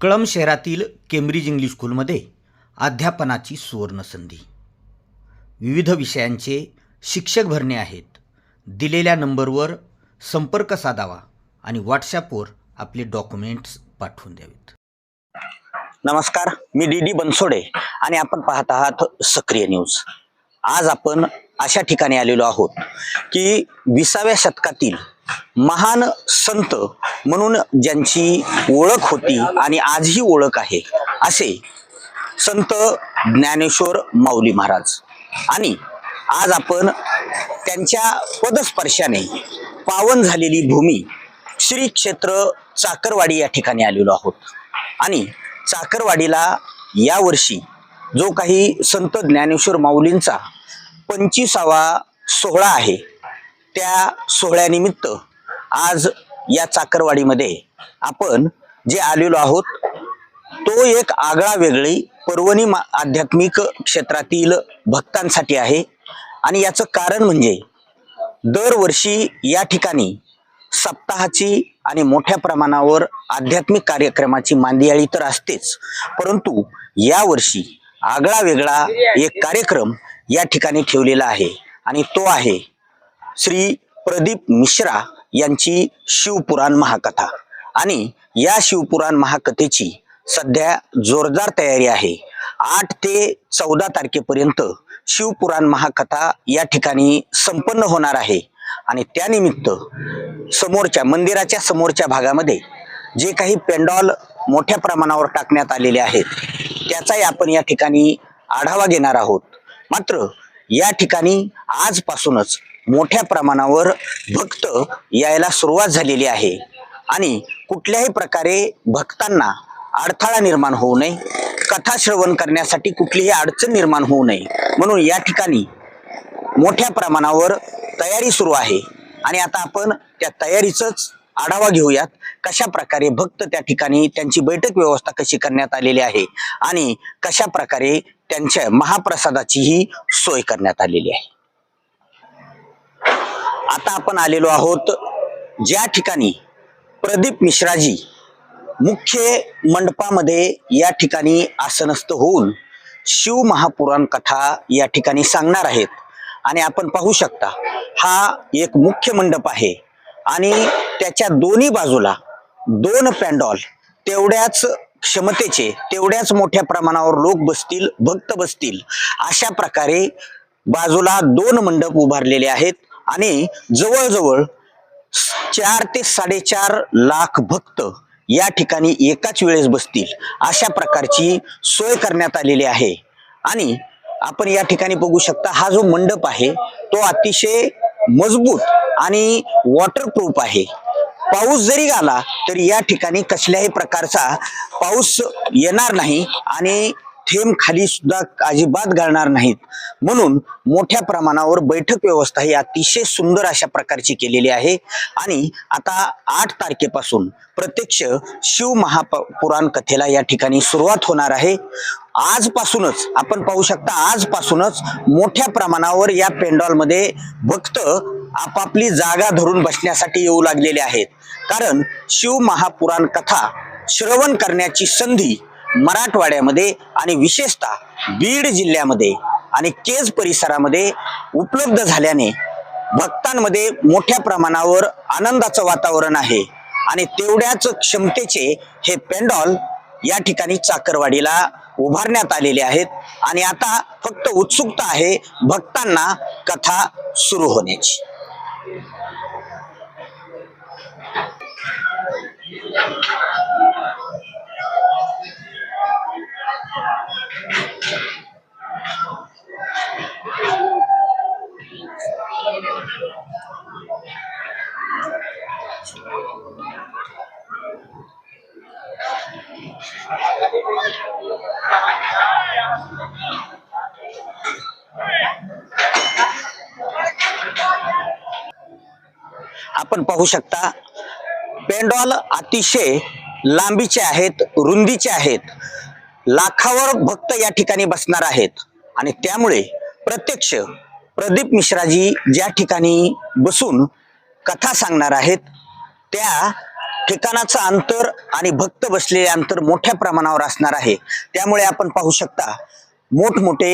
कळम शहरातील Cambridge English स्कूलमध्ये अध्यापनाची सुवर्णसंधी विविध विषयांचे शिक्षक भरणे आहेत. दिलेल्या नंबरवर संपर्क साधावा आणि व्हॉट्सॲपवर आपले डॉक्युमेंट्स पाठवून द्यावेत. नमस्कार मी डी डी बनसोडे आणि आपण पाहत आहात सक्रिय न्यूज. आज आपण अशा ठिकाणी आलेलो आहोत की विसाव्या शतकातील महान संत म्हणून ज्यांची ओळख होती आणि आजही ओळख आहे असे संत ज्ञानेश्वर माऊली महाराज. आणि आज आपण त्यांच्या पदस्पर्शाने पावन झालेली भूमी श्री क्षेत्र चाकरवाडी या ठिकाणी आलेलो आहोत. आणि चाकरवाडीला यावर्षी जो काही संत ज्ञानेश्वर माऊलींचा पंचवीसावा सोहळा आहे त्या सोहळ्यानिमित्त आज या चाकरवाडीमध्ये आपण जे आलेलो आहोत तो एक आगळा वेगळी पर्वणी मा- आध्यात्मिक क्षेत्रातील भक्तांसाठी आहे. आणि याचं कारण म्हणजे दरवर्षी या ठिकाणी सप्ताहाची आणि मोठ्या प्रमाणावर आध्यात्मिक कार्यक्रमाची मांदियाळी तर असतेच. परंतु यावर्षी आगळा वेगळा एक कार्यक्रम या ठिकाणी ठेवलेला आहे. आणि तो आहे श्री प्रदीप मिश्रा यांची शिवपुराण महाकथा. आणि या शिवपुराण महाकथेची सध्या जोरदार तयारी आहे. आठ ते चौदा तारखेपर्यंत शिवपुराण महाकथा या ठिकाणी संपन्न होणार आहे. आणि त्यानिमित्त समोरच्या मंदिराच्या समोरच्या भागामध्ये जे काही पेंडॉल मोठ्या प्रमाणावर टाकण्यात आलेले आहेत त्याचाही आपण या ठिकाणी आढावा घेणार आहोत. मात्र या ठिकाणी आजपासूनच मोठ्या प्रमाणावर भक्त यायला सुरुवात झालेली आहे. आणि कुठल्याही प्रकारे भक्तांना अडथळा निर्माण होऊ नये. कथा श्रवण करण्यासाठी कुठलीही अडचण निर्माण होऊ नये. म्हणून या ठिकाणी मोठ्या प्रमाणावर तयारी सुरू आहे. आणि आता आपण त्या तयारीचंच आढावा घेऊयात. कशा प्रकारे भक्त त्या ठिकाणी त्यांची बैठक व्यवस्था कशी करण्यात आलेली आहे आणि कशा प्रकारे त्यांच्या महाप्रसादाचीही सोय करण्यात आलेली आहे. आता आपण आलेलो आहोत ज्या ठिकाणी प्रदीप मिश्राजी मुख्य मंडपामध्ये या ठिकाणी आसनस्थ होऊन शिव महापुराण कथा या ठिकाणी सांगणार आहेत. आणि आपण पाहू शकता हा एक मुख्य मंडप आहे. आणि त्याच्या दोन्ही बाजूला दोन पॅन्डॉल तेवढ्याच क्षमतेचे तेवढ्याच मोठ्या प्रमाणावर लोक बसतील भक्त बसतील अशा प्रकारे बाजूला दोन मंडप उभारलेले आहेत. आणि जवळजवळ चार ते साडेचार लाख भक्त या ठिकाणी एकाच वेळेस बसतील. अशा प्रकारची सोय करण्यात आलेली आहे. आणि आपण या ठिकाणी बघू शकता हा जो मंडप आहे तो अतिशय मजबूत आणि वॉटरप्रूफ आहे. पाऊस जरी आला तरी या ठिकाणी कसल्याही प्रकारचा पाऊस येणार नाही आणि थेंब खाली सुद्धा अजिबात घालणार नाहीत. म्हणून मोठ्या प्रमाणावर बैठक व्यवस्था ही अतिशय सुंदर अशा प्रकारची केलेली आहे. आणि आता आठ तारखेपासून प्रत्यक्ष शिव महापुराण कथेला या ठिकाणी सुरुवात होणार आहे. आजपासूनच आपण पाहू शकता आजपासूनच मोठ्या प्रमाणावर या पेंडॉलमध्ये भक्त आपापली जागा धरून बसण्यासाठी येऊ लागलेले आहेत. कारण शिव महापुराण कथा श्रवण करण्याची संधी मराठवाड्यामध्ये आणि विशेषतः बीड जिल्ह्यामध्ये आणि केज परिसरामध्ये उपलब्ध झाल्याने भक्तांमध्ये मोठ्या प्रमाणावर आनंदाचं वातावरण आहे. आणि तेवढ्याच क्षमतेचे हे पेंडॉल या ठिकाणी चाकरवाडीला उभारण्यात आलेले आहेत. आणि आता फक्त उत्सुकता आहे भक्तांना कथा सुरू होण्याची. आपण पाहू शकता पेंडॉल अतिशय लांबीचे आहेत रुंदीचे आहेत. लाखावर भक्त या ठिकाणी बसणार आहेत. आणि त्यामुळे प्रत्यक्ष प्रदीप मिश्राजी ज्या ठिकाणी बसून कथा सांगणार आहेत त्या ठिकाणाचं अंतर आणि भक्त बसलेले अंतर मोठ्या प्रमाणावर असणार आहे. त्यामुळे आपण पाहू शकता मोठमोठे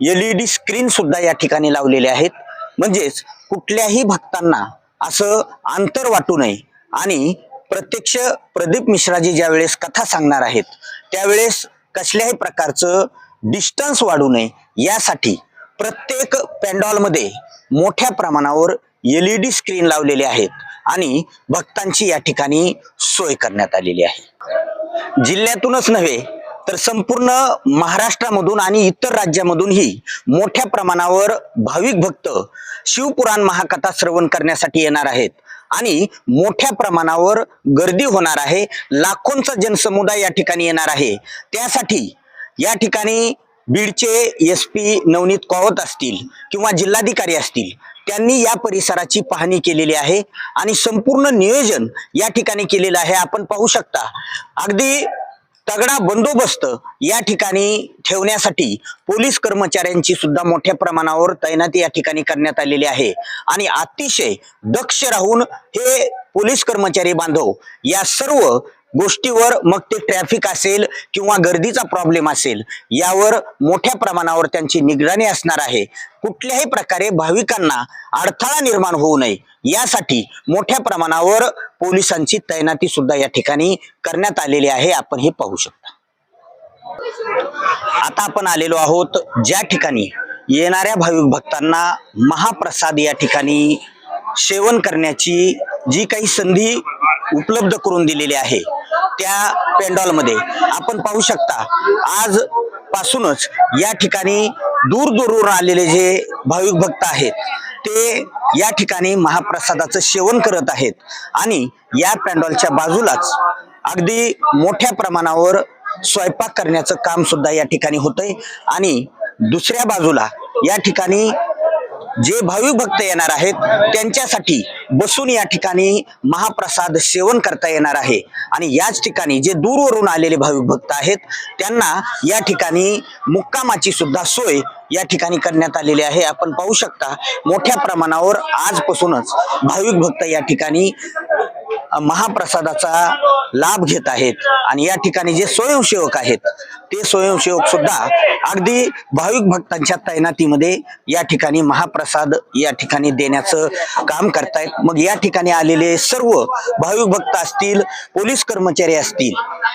एल ई डी स्क्रीन सुद्धा या ठिकाणी लावलेले आहेत. म्हणजेच कुठल्याही भक्तांना असं अंतर वाटू नये. आणि प्रत्यक्ष प्रदीप मिश्राजी ज्या वेळेस कथा सांगणार आहेत त्यावेळेस कसल्याही प्रकारचं डिस्टन्स वाढू नये. यासाठी प्रत्येक पॅन्डॉलमध्ये मोठ्या प्रमाणावर एल ई डी स्क्रीन लावलेले आहेत. आणि भक्तांची या ठिकाणी सोय करण्यात आलेली आहे. जिल्ह्यातूनच नव्हे तर संपूर्ण महाराष्ट्रामधून आणि इतर राज्यामधूनही मोठ्या प्रमाणावर भाविक भक्त शिवपुराण महाकथा श्रवण करण्यासाठी येणार आहेत आणि मोठ्या प्रमाणावर गर्दी होणार आहे. लाखोंचा जनसमुदाय या ठिकाणी येणार आहे. त्यासाठी या ठिकाणी बीडचे एस पी नवनीत कौवत असतील किंवा जिल्हाधिकारी असतील त्यांनी या परिसराची पाहणी केलेली आहे आणि संपूर्ण नियोजन या ठिकाणी केलेलं आहे. आपण पाहू शकता अगदी तगडा बंदोबस्त या ठिकाणी ठेवण्यासाठी पोलीस कर्मचाऱ्यांची सुद्धा मोठ्या प्रमाणावर तैनाती या ठिकाणी करण्यात आलेली आहे. आणि अतिशय दक्ष राहून हे पोलीस कर्मचारी बांधव या सर्व गोष्टीवर मग ते ट्रॅफिक असेल किंवा गर्दीचा प्रॉब्लेम असेल यावर मोठ्या प्रमाणावर त्यांची निगराणी असणार आहे. कुठल्याही प्रकारे भाविकांना अडथळा निर्माण होऊ नये. यासाठी मोठ्या प्रमाणावर पोलिसांची तैनाती सुद्धा या ठिकाणी करण्यात आलेली आहे. आपण हे पाहू शकता. आता आपण आलेलो आहोत ज्या ठिकाणी येणाऱ्या भाविक भक्तांना महाप्रसाद या ठिकाणी सेवन करण्याची जी काही संधी उपलब्ध करून दिलेली आहे. त्या पेंडॉलमध्ये. आपण पाहू शकता आज पासूनच या ठिकाणी दूर दूरवरून आलेले जे भाविक भक्त आहेत ते या ठिकाणी महाप्रसादाचं सेवन करत आहेत. आणि या पॅन्डॉलच्या बाजूलाच अगदी मोठ्या प्रमाणावर स्वयंपाक करण्याचं काम सुद्धा या ठिकाणी होतंय. आणि दुसऱ्या बाजूला या ठिकाणी जे भाविक भक्त येणार आहेत त्यांच्यासाठी बसून या ठिकाणी महाप्रसाद सेवन करता येणार आहे. आणि याच ठिकाणी जे दूरवरून आलेले भाविक भक्त आहेत त्यांना या ठिकाणी मुक्कामाची सुद्धा सोय या ठिकाणी करण्यात आलेली आहे. आपण पाहू शकता मोठ्या प्रमाणावर आजपासूनच भाविक भक्त या ठिकाणी महाप्रसादाचा लाभ घेत आहेत. आणि या ठिकाणी जे स्वयंसेवक आहेत ते स्वयंसेवक सुद्धा अगदी भाविक भक्तांच्या तैनातीमध्ये या ठिकाणी महाप्रसाद या ठिकाणी देण्याचं काम करतायत. मग या ठिकाणी आलेले सर्व भाविक भक्त असतील पोलीस कर्मचारी असतील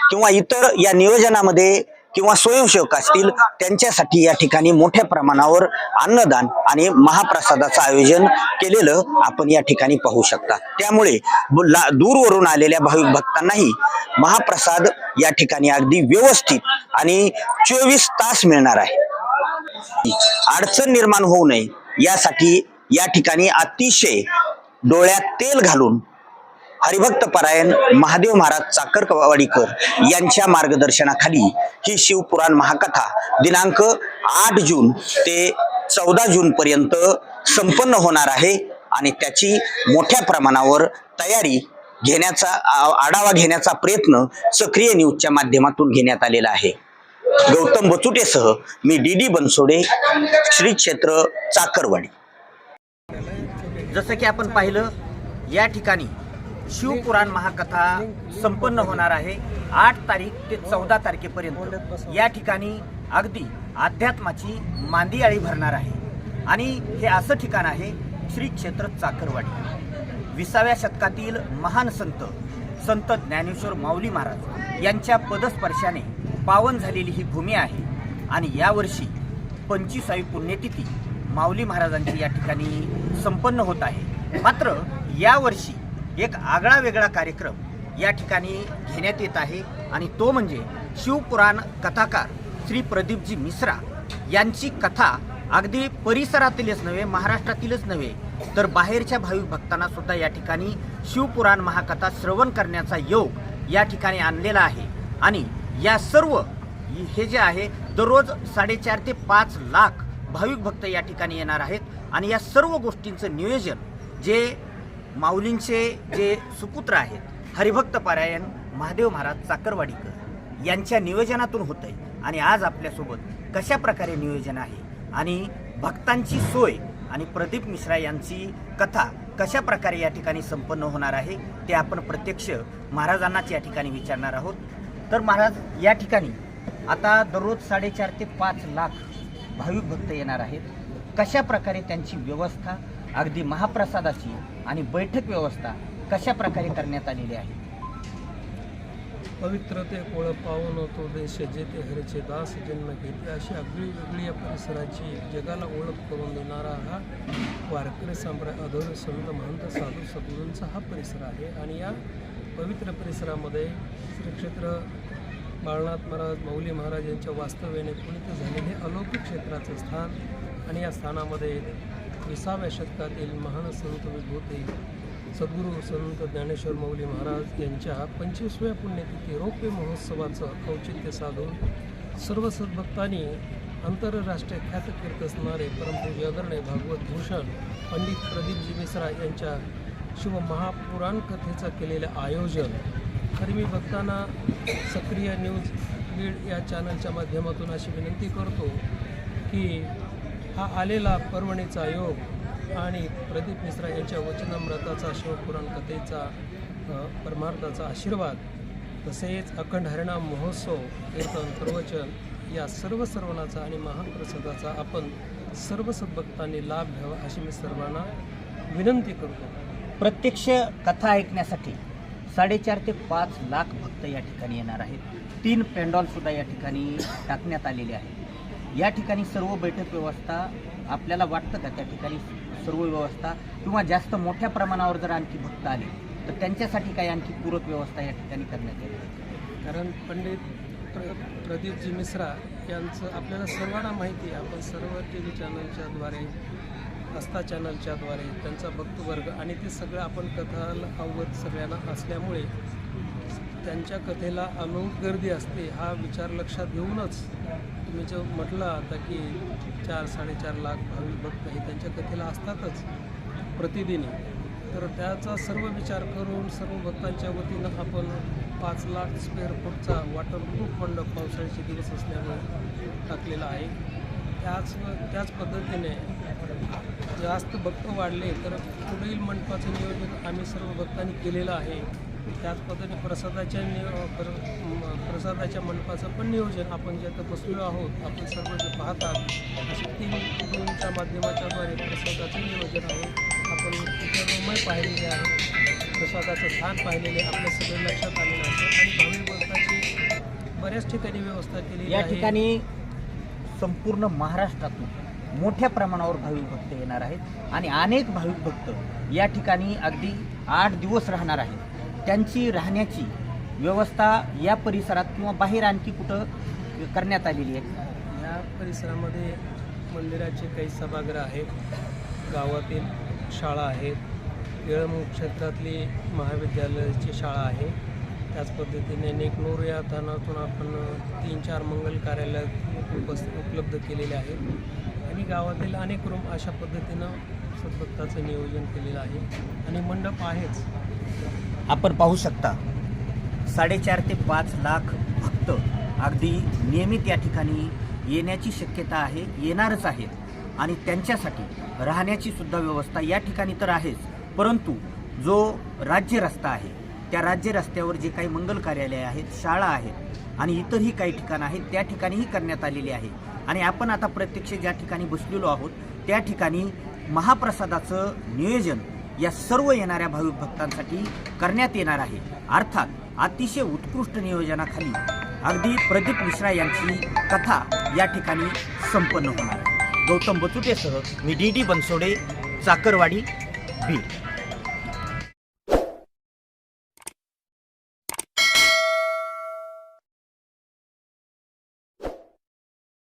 किंवा इतर या नियोजनामध्ये किंवा स्वयंसेवक असतील त्यांच्यासाठी या ठिकाणी मोठ्या प्रमाणावर अन्नदान आणि महाप्रसादाचं आयोजन केलेलं आपण या ठिकाणी पाहू शकता. त्यामुळे दूरवरून आलेल्या भाविक भक्तांनाही महाप्रसाद या ठिकाणी अगदी व्यवस्थित आणि चोवीस तास मिळणार आहे. अडचण निर्माण होऊ नये. यासाठी या ठिकाणी अतिशय डोळ्यात तेल घालून हरिभक्त परायण महादेव महाराज चाकरवाडीकर यांच्या मार्गदर्शनाखाली ही शिवपुराण महाकथा दिनांक आठ जून ते चौदा जून पर्यंत संपन्न होणार आहे आणि त्याची मोठ्या प्रमाणावर तयारी घेण्याचा आढावा घेण्याचा प्रयत्न सक्रिय न्यूजच्या माध्यमातून घेण्यात आलेला आहे. गौतम बचुटेसह मी डी डी बनसोडे श्री क्षेत्र चाकरवाडी. जसं की आपण पाहिलं या ठिकाणी शिवपुराण महाकथा संपन्न होणार आहे आठ तारीख ते चौदा तारखेपर्यंत. या ठिकाणी अगदी अध्यात्माची मांदियाळी भरणार आहे. आणि हे असं ठिकाण आहे श्री क्षेत्र चाकरवाडी. विसाव्या शतकातील महान संत संत ज्ञानेश्वर माऊली महाराज यांच्या पदस्पर्शाने पावन झालेली ही भूमी आहे. आणि यावर्षी पंचवीसावी पुण्यतिथी माऊली महाराजांची या ठिकाणी संपन्न होत आहे. मात्र यावर्षी एक आगळा वेगळा कार्यक्रम या ठिकाणी घेण्यात येत आहे आणि तो म्हणजे शिवपुराण कथाकार श्री प्रदीपजी मिश्रा यांची कथा अगदी परिसरातीलच नव्हे महाराष्ट्रातीलच नव्हे तर बाहेरच्या भाविक भक्तांना सुद्धा या ठिकाणी शिवपुराण महाकथा श्रवण करण्याचा योग या ठिकाणी आणलेला आहे. आणि या सर्व हे जे आहे दररोज साडेचार ते पाच लाख भाविक भक्त या ठिकाणी येणार आहेत. आणि या सर्व गोष्टींचं नियोजन जे माऊलींचे जे सुपुत्र आहेत हरिभक्त पारायण महादेव महाराज चाकरवाडीकर यांच्या नियोजनातून होत आहे आणि आज आपल्यासोबत कशा प्रकारे नियोजन आहे आणि भक्तांची सोय आणि प्रदीप मिश्रा यांची कथा कशा प्रकारे या ठिकाणी संपन्न होणार आहे ते आपण प्रत्यक्ष महाराजांनाच या ठिकाणी विचारणार आहोत. तर महाराज या ठिकाणी आता दररोज साडेचार ते पाच लाख भाविक भक्त येणार आहेत. कशा प्रकारे त्यांची व्यवस्था अगदी महाप्रसादाची आणि बैठक व्यवस्था कशा प्रकारे करण्यात आलेली आहे? पवित्र ते कोळ पावन होतो देश जेथे हरचे दास जन्म घेते अशी आगळी वेगळी या परिसराची जगाला ओळख करून देणारा हा वारकरी सम्राट अधोर संत महंत साधू सद्गुरूंचा हा परिसर आहे. आणि या पवित्र परिसरामध्ये श्री क्षेत्र बाळनाथ महाराज मौली महाराज यांच्या वास्तव्याने पुनित झालेले अलौकिक क्षेत्राचं स्थान आणि या स्थानामध्ये विसाव्या शतकातील महान संत विभूती सद्गुरू संत ज्ञानेश्वर मौली महाराज यांच्या पंचवीसव्या पुण्यतिथी रौप्य महोत्सवाचं औचित्य साधून सर्व सद्भक्तांनी आंतरराष्ट्रीय ख्यातकीर्त असणारे परंतु आदरणीय भागवत भूषण पंडित प्रदीपजी मिश्रा यांच्या शिवमहापुराण कथेचं केलेलं आयोजन तरी मी बघताना सक्रिय न्यूज बीड या चॅनलच्या माध्यमातून अशी विनंती करतो की हा आलेला पर्वणीचा योग आणि प्रदीप मिश्रा यांच्या वचनामृताचा शिवपुराण कथेचा परमार्थाचा आशीर्वाद तसेच अखंड हरिणाम महोत्सव कीर्तन प्रवचन या सर्व सर्वनाचा आणि महाप्रसादाचा आपण सर्व सद्भक्तांनी लाभ घ्यावा अशी मी सर्वांना विनंती करतो. प्रत्यक्ष कथा ऐकण्यासाठी साडेचार ते पाच लाख भक्त या ठिकाणी येणार आहेत. तीन पेंडॉलसुद्धा या ठिकाणी टाकण्यात आलेले आहेत. या ठिकाणी सर्व बैठक व्यवस्था आपल्याला वाटतं का? त्या ठिकाणी सर्व व्यवस्था किंवा जास्त मोठ्या प्रमाणावर जर आणखी भक्त आले तर त्यांच्यासाठी काही आणखी पूरक व्यवस्था या ठिकाणी करण्यात येईल कारण पंडित प्र प्रदीपजी मिश्रा यांचं आपल्याला सर्वांना माहिती आहे. आपण सर्व टी व्ही चॅनलच्याद्वारे आस्था चॅनलच्याद्वारे त्यांचा भक्तवर्ग आणि ते सगळं आपण कथाला अवगत सगळ्यांना असल्यामुळे त्यांच्या कथेला अनोख गर्दी असते हा विचार लक्षात घेऊनच तुम्ही जो म्हटला आता की चार साडेचार लाख भाविक भक्त हे त्यांच्या कथेला असतातच प्रतिदिनी. तर त्याचा सर्व विचार करून सर्व भक्तांच्या वतीनं आपण पाच लाख स्क्वेअर फूटचा वॉटरप्रूफ मंडप पावसाळ्याचे दिवस असल्यामुळे टाकलेला आहे. त्याच त्याच पद्धतीने जास्त भक्त वाढले तर पुढील मंडपाचं नियोजन आम्ही सर्व भक्तांनी केलेलं आहे. त्याच पद्धतीने प्रसादाच्या प्रसादाच्या मंडपाचं पण नियोजन आपण जे आता बसलो आहोत आपण सर्व जे पाहतात असे तीन टीमच्या माध्यमाच्याद्वारे प्रसादाचं नियोजन आहे. आपण चित्रमय पाहिलेले आहे. प्रसादाचं स्थान पाहिलेले आपल्या सगळं लक्षात आलेलं असेल आणि भाविक भक्ताची बऱ्याच ठिकाणी व्यवस्था केलेली या आहे. ठिकाणी संपूर्ण महाराष्ट्रातून मोठ्या प्रमाणावर भाविक भक्त येणार आहेत. आणि अनेक भाविक भक्त या ठिकाणी अगदी आठ दिवस राहणार आहेत. त्यांची राहण्याची व्यवस्था या परिसरात किंवा बाहेर आणखी कुठं करण्यात आलेली आहे? या परिसरामध्ये मंदिराचे काही सभागृह आहेत. गावातील शाळा आहेत. केळमूग क्षेत्रातली महाविद्यालयाची शाळा आहे. त्याच पद्धतीने नेकनूर या थानातून आपण तीन चार मंगल कार्यालयात उपस् उपलब्ध केलेले आहेत. आणि गावातील अनेक रूम अशा पद्धतीनं सद्भक्ताचं नियोजन केलेलं आहे. आणि मंडप आहेच. आपण पाहू शकता साडेचार ते पाच लाख भक्त अगदी नियमित या ठिकाणी येण्याची शक्यता आहे येणारच आहेत आणि त्यांच्यासाठी राहण्याची सुद्धा व्यवस्था या ठिकाणी तर आहेच. परंतु जो राज्य रस्ता आहे त्या राज्य रस्त्यावर जे काही मंगल कार्यालय आहेत शाळा आहेत आणि इतरही काही ठिकाणं आहेत त्या ठिकाणीही करण्यात आलेली आहे. आणि आपण आता प्रत्यक्ष ज्या ठिकाणी बसलेलो आहोत त्या ठिकाणी महाप्रसादाचं नियोजन या सर्व येणाऱ्या भाविक भक्तांसाठी करण्यात येणार आहे. अर्थात अतिशय उत्कृष्ट नियोजनाखाली अगदी प्रदीप मिश्रा यांची कथा या ठिकाणी संपन्न होणार आहे. गौतम बचुटेसह मी डी डी बनसोडे चाकरवाडी बीड.